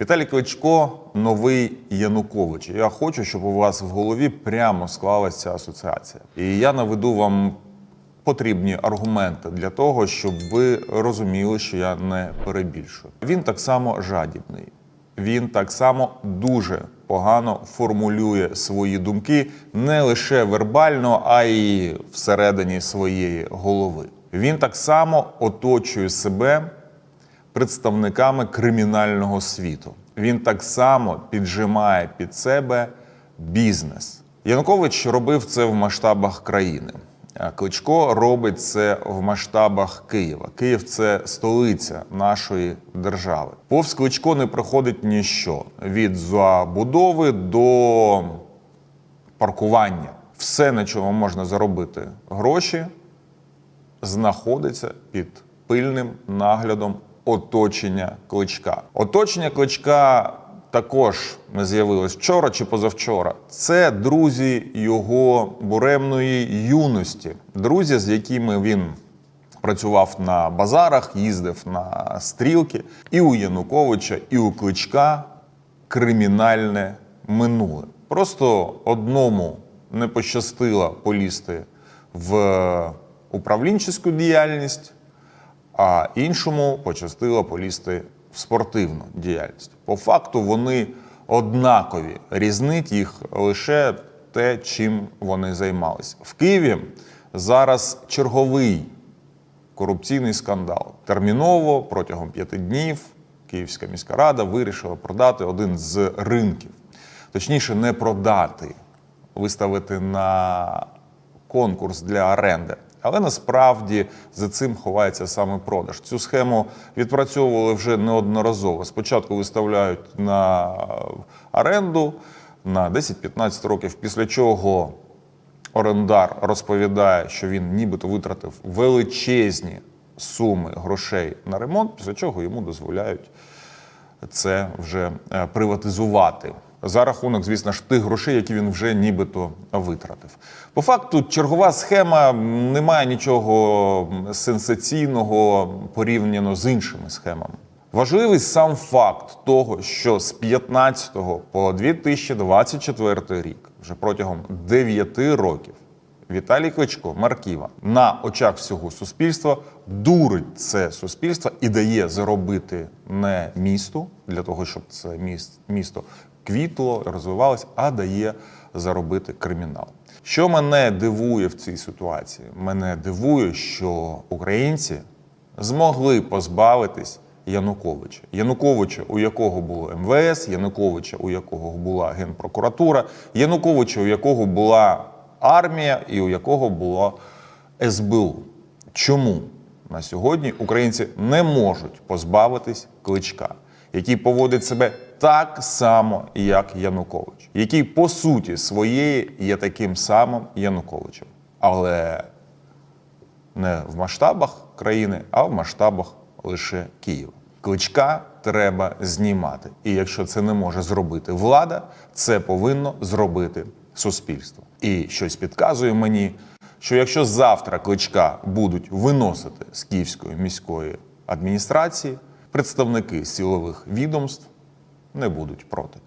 Віталій Кличко новий Янукович. Я хочу, щоб у вас в голові прямо склалася асоціація. І я наведу вам потрібні аргументи для того, щоб ви розуміли, що я не перебільшую. Він так само жадібний. Він так само дуже погано формулює свої думки не лише вербально, а й всередині своєї голови. Він так само оточує себе представниками кримінального світу. Він так само піджимає під себе бізнес. Янукович робив це в масштабах країни. Кличко робить це в масштабах Києва. Київ це столиця нашої держави. Повз Кличко не проходить ніщо від забудови до паркування. Все, на чому можна заробити гроші, знаходиться під пильним наглядом оточення кличка. Оточення кличка також не з'явилось вчора чи позавчора. Це друзі його буремної юності, друзі, з якими він працював на базарах, їздив на стрілки. І у Януковича, і у кличка кримінальне минуле. Просто одному не пощастило полізти в управлінческу діяльність, а іншому пощастило полізти в спортивну діяльність. По факту вони однакові. Різнить їх лише те, чим вони займалися. В Києві зараз черговий корупційний скандал. Терміново протягом п'яти днів Київська міська рада вирішила продати один з ринків. Точніше, не продати, виставити на конкурс для оренди. Але насправді за цим ховається саме продаж. Цю схему відпрацьовували вже неодноразово. Спочатку виставляють на оренду на 10-15 років, після чого орендар розповідає, що він нібито витратив величезні суми грошей на ремонт, після чого йому дозволяють це вже е, приватизувати. За рахунок, звісно ж, тих грошей, які він вже нібито витратив. По факту, чергова схема не має нічого сенсаційного порівняно з іншими схемами. Важливий сам факт того, що з 15 по 2024 рік, вже протягом 9 років, Віталій Кличко, Марківа, на очах всього суспільства дурить це суспільство і дає заробити не місту для того, щоб це міс- місто квітло, розвивалось, а дає заробити кримінал. Що мене дивує в цій ситуації? Мене дивує, що українці змогли позбавитись Януковича. Януковича, у якого було МВС, Януковича, у якого була Генпрокуратура, Януковича, у якого була армія і у якого було СБУ. Чому на сьогодні українці не можуть позбавитись кличка, який поводить себе так само, як Янукович, який по суті своєї є таким самим Януковичем, але не в масштабах країни, а в масштабах лише Києва. Кличка треба знімати. І якщо це не може зробити влада, це повинно зробити суспільство. І щось підказує мені, що якщо завтра кличка будуть виносити з Київської міської адміністрації, представники силових відомств не будуть проти.